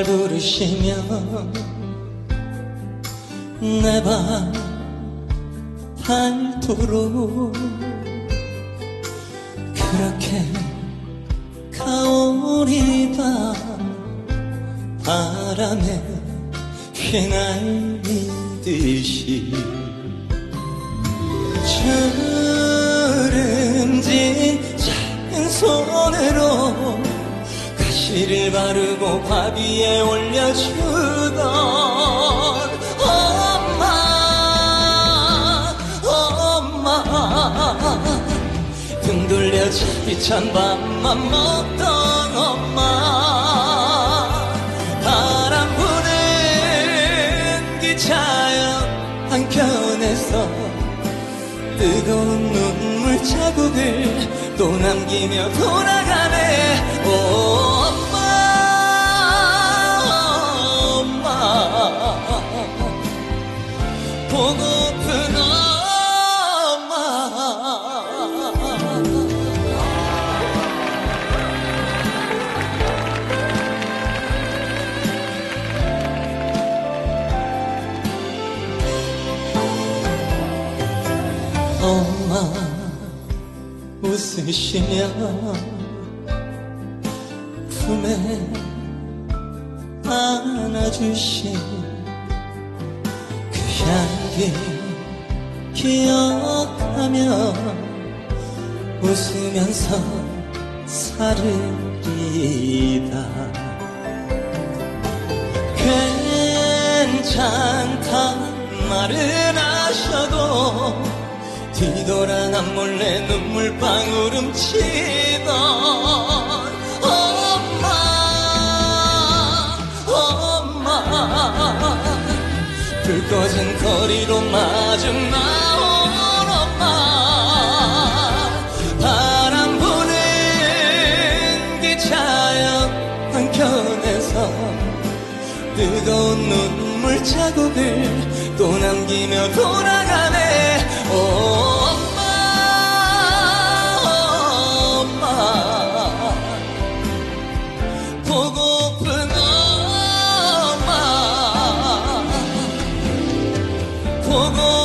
날 부르시면 내발 닳도록 그렇게 가오리다 바람에 휘날리듯이 가시를 바르고 밥 위에 올려주던 엄마 엄마. 등 돌려 차디찬 밥만 먹던 엄마. 바람 부는 기차역 한켠에서 뜨거운 눈물 자국을 또 남기며 돌아가네. 오 엄마 웃으시며 품에 안아주신 그 향기 기억하며 웃으면서 살으리다. 괜찮단 말은 하셔도 뒤돌아 난 몰래 눈물 방울 훔치던 엄마 엄마. 불 꺼진 거리로 마중 나온 엄마. 바람 부는 기차역 한켠에서 뜨거운 눈물 자국을 또 남기며 돌아가네 错过。